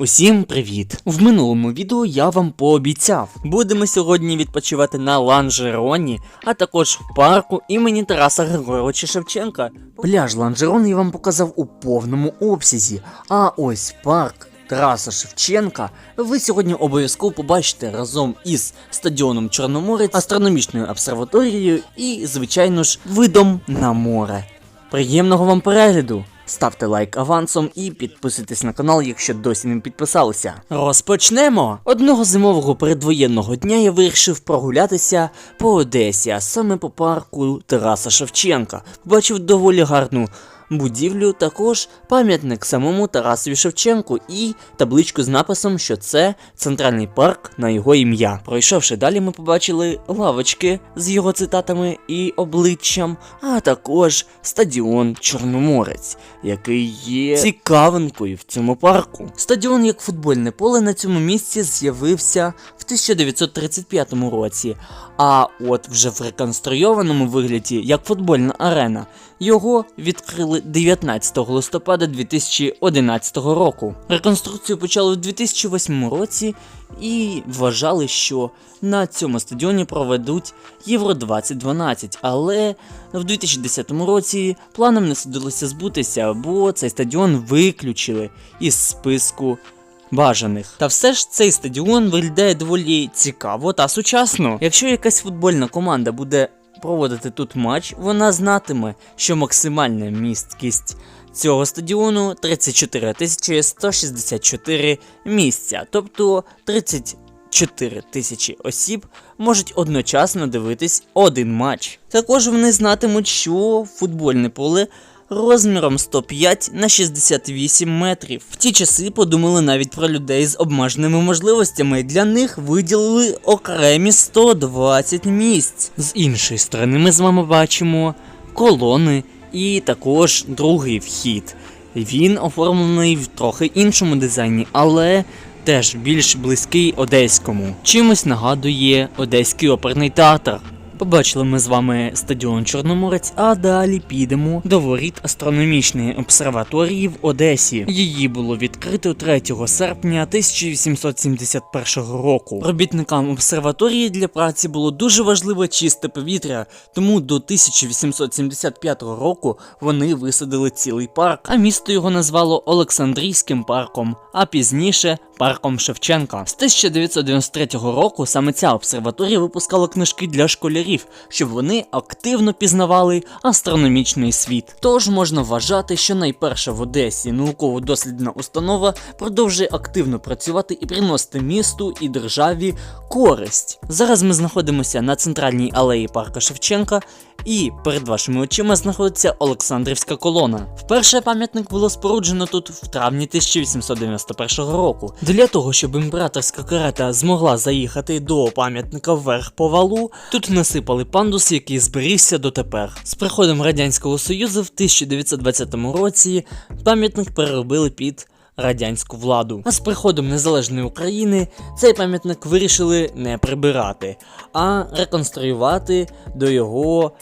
Усім привіт! В минулому відео я вам пообіцяв. Будемо сьогодні відпочивати на Ланжероні, а також в парку імені Тараса Григоровича Шевченка. Пляж Ланжерон я вам показав у повному обсязі. А ось парк Тараса Шевченка ви сьогодні обов'язково побачите разом із стадіоном Чорноморець, астрономічною обсерваторією і, звичайно ж, видом на море. Приємного вам перегляду! Ставте лайк авансом і підписуйтесь на канал, якщо досі не підписалися. Розпочнемо! Одного зимового передвоєнного дня я вирішив прогулятися по Одесі, а саме по парку Тараса Шевченка. Побачив доволі гарну будівлю, також пам'ятник самому Тарасові Шевченку і табличку з написом, що це центральний парк на його ім'я. Пройшовши далі, ми побачили лавочки з його цитатами і обличчям, а також стадіон Чорноморець, який є цікавинкою в цьому парку. Стадіон як футбольне поле на цьому місці з'явився в 1935 році. А от вже в реконструйованому вигляді, як футбольна арена, його відкрили 19 листопада 2011 року. Реконструкцію почали в 2008 році і вважали, що на цьому стадіоні проведуть Євро 2012, але в 2010 році планам не судилося збутися, бо цей стадіон виключили із списку бажаних. Та все ж цей стадіон виглядає доволі цікаво та сучасно. Якщо якась футбольна команда буде проводити тут матч, вона знатиме, що максимальна місткість цього стадіону 34 тисячі 164 місця, тобто 34 тисячі осіб можуть одночасно дивитись один матч. Також вони знатимуть, що футбольне поле розміром 105 на 68 метрів. В ті часи подумали навіть про людей з обмеженими можливостями. Для них виділили окремі 120 місць. З іншої сторони, ми з вами бачимо колони і також другий вхід. Він оформлений в трохи іншому дизайні, але теж більш близький одеському. Чимось нагадує Одеський оперний театр. Побачили ми з вами стадіон Чорноморець, а далі підемо до воріт астрономічної обсерваторії в Одесі. Її було відкрито 3 серпня 1871 року. Робітникам обсерваторії для праці було дуже важливе чисте повітря, тому до 1875 року вони висадили цілий парк, а місто його назвало Олександрійським парком, а пізніше парком Шевченка. З 1993 року саме ця обсерваторія випускала книжки для школярів, щоб вони активно пізнавали астрономічний світ. Тож можна вважати, що найперша в Одесі науково-дослідна установа продовжує активно працювати і приносити місту і державі користь. Зараз ми знаходимося на центральній алеї парка Шевченка. І перед вашими очима знаходиться Олександрівська колона. Вперше пам'ятник було споруджено тут в травні 1891 року. Для того, щоб імператорська карета змогла заїхати до пам'ятника вверх по валу, тут насипали пандус, який зберігся дотепер. З приходом Радянського Союзу в 1920 році пам'ятник переробили під радянську владу. А з приходом незалежної України цей пам'ятник вирішили не прибирати, а реконструювати до його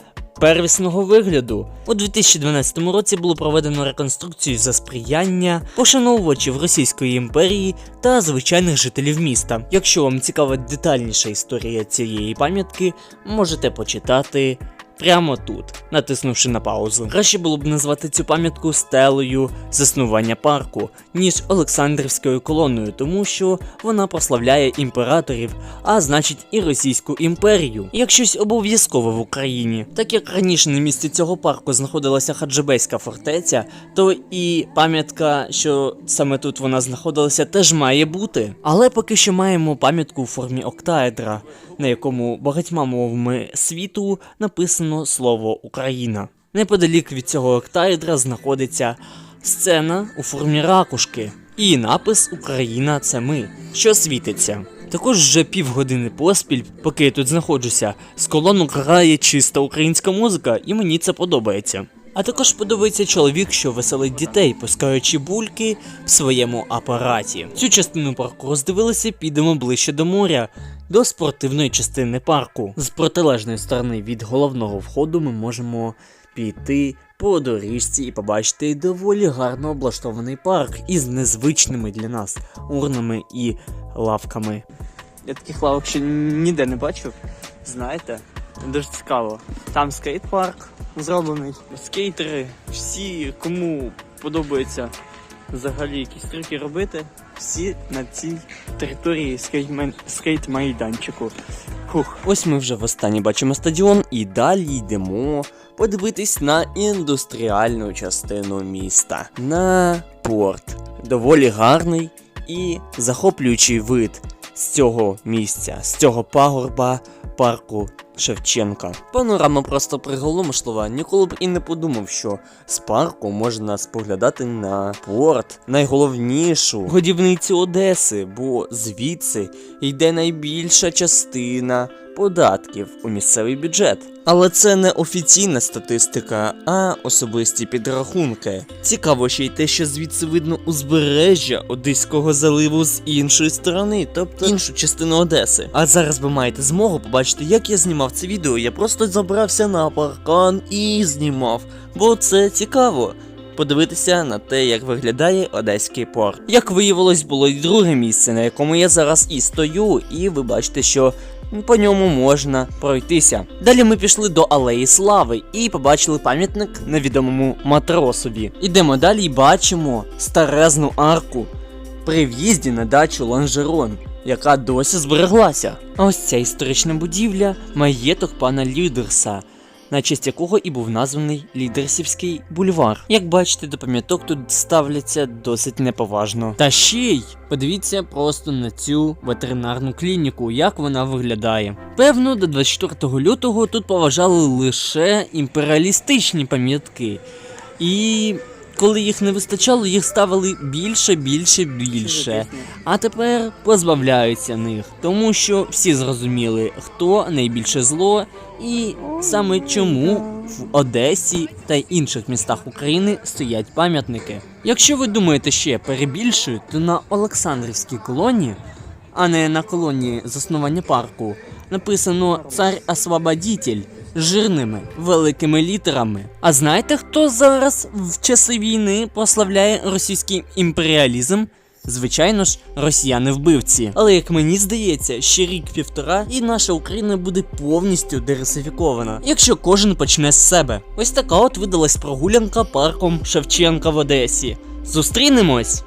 первісного вигляду. У 2012 році було проведено реконструкцію за сприяння пошановувачів Російської імперії та звичайних жителів міста. Якщо вам цікава детальніша історія цієї пам'ятки, можете почитати. Прямо тут, натиснувши на паузу. Краще було б назвати цю пам'ятку стелею заснування парку, ніж Олександрівською колоною, тому що вона прославляє імператорів, а значить і Російську імперію, як щось обов'язкове в Україні. Так як раніше на місці цього парку знаходилася Хаджибейська фортеця, то і пам'ятка, що саме тут вона знаходилася, теж має бути. Але поки що маємо пам'ятку у формі октаедра, на якому багатьма мовами світу написано слово Україна. Неподалік від цього октаедра знаходиться сцена у формі ракушки і напис Україна це ми, що світиться. Також вже півгодини поспіль, поки я тут знаходжуся, з колону грає чиста українська музика, і мені це подобається. А також подобається чоловік, що веселить дітей, пускаючи бульки в своєму апараті. Цю частину парку роздивилися, підемо ближче до моря, до спортивної частини парку. З протилежної сторони від головного входу ми можемо піти по доріжці і побачите доволі гарно облаштований парк із незвичними для нас урнами і лавками. Я таких лавок ще ніде не бачив. Знаєте, дуже цікаво. Там скейт-парк зроблений. Скейтери, всі, кому подобається взагалі якісь трюки робити, всі на цій території скейт-майданчику. Фух. Ось ми вже востаннє бачимо стадіон і далі йдемо подивитись на індустріальну частину міста. На порт. Доволі гарний і захоплюючий вид з цього місця, з цього пагорба парку Шевченка. Панорама просто приголомшлива. Ніколи б і не подумав, що з парку можна споглядати на порт, найголовнішу годівницю Одеси, бо звідси йде найбільша частина податків у місцевий бюджет. Але це не офіційна статистика, а особисті підрахунки. Цікаво ще й те, що звідси видно узбережжя Одеського заливу з іншої сторони, тобто іншу частину Одеси. А зараз ви маєте змогу побачити, як я знімав це відео. Я просто забрався на паркан і знімав, бо це цікаво. Подивитися на те, як виглядає Одеський порт. Як виявилось, було й друге місце, на якому я зараз і стою, і ви бачите, що по ньому можна пройтися. Далі ми пішли до Алеї Слави і побачили пам'ятник невідомому матросові. Ідемо далі і бачимо старезну арку при в'їзді на дачу Ланжерон, яка досі збереглася. А ось ця історична будівля маєток пана Лідерса. На честь якого і був названий Лідерсівський бульвар. Як бачите, до пам'яток тут ставляться досить неповажно. Та ще й подивіться просто на цю ветеринарну клініку, як вона виглядає. Певно, до 24 лютого тут поважали лише імперіалістичні пам'ятки. І коли їх не вистачало, їх ставили більше, більше, більше. А тепер позбавляються них, тому що всі зрозуміли, хто найбільше зло, і саме чому в Одесі та інших містах України стоять пам'ятники. Якщо ви думаєте ще перебільшую, то на Олександрівській колонії, а не на колонії заснування парку, написано Цар Освободитель жирними великими літерами. А знаєте, хто зараз в часи війни прославляє російський імперіалізм? Звичайно ж, росіяни-вбивці. Але як мені здається, ще рік-півтора, і наша Україна буде повністю дерусифікована, якщо кожен почне з себе. Ось така от видалась прогулянка парком Шевченка в Одесі. Зустрінемось!